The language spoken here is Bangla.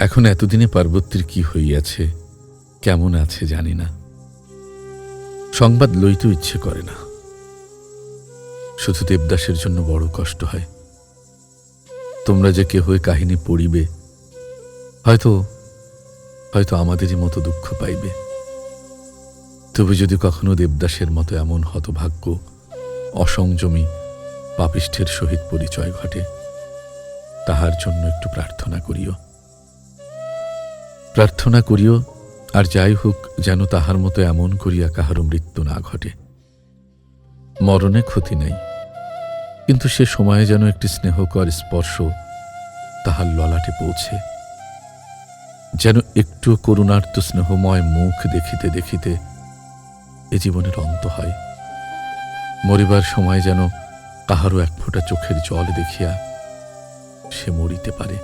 এখন এতদিনে পার্বতীর কি হইয়াছে, কেমন আছে জানি না। সংবাদ লইতেও ইচ্ছে করে না। শুধু দেবদাসের জন্য বড় কষ্ট হয়। তোমরা যে কেহ কাহিনী পড়িবে, হয়তো হয়তো আমাদেরই মতো দুঃখ পাইবে। তবে যদি কখনো দেবদাসের মতো এমন হতভাগ্য, অসংযমী পাপিষ্ঠের সহিত পরিচয় ঘটে, তাহার জন্য একটু প্রার্থনা করিও। প্রার্থনা করিও, আর যাই হোক যেন তাহার মতো এমন করিয়া কাহারও মৃত্যু না ঘটে। মরণে ক্ষতি নাই, কিন্তু সে সময়ে যেন একটি স্নেহকর স্পর্শ তাহার ললাটে পৌঁছে। যেন একটু করুণার্ত স্নেহময় মুখ দেখিতে দেখিতে এ জীবনের অন্ত হয়। মরিবার সময় যেন কাহারও এক ফোঁটা চোখের জল দেখিয়া সে মরিতে পারে।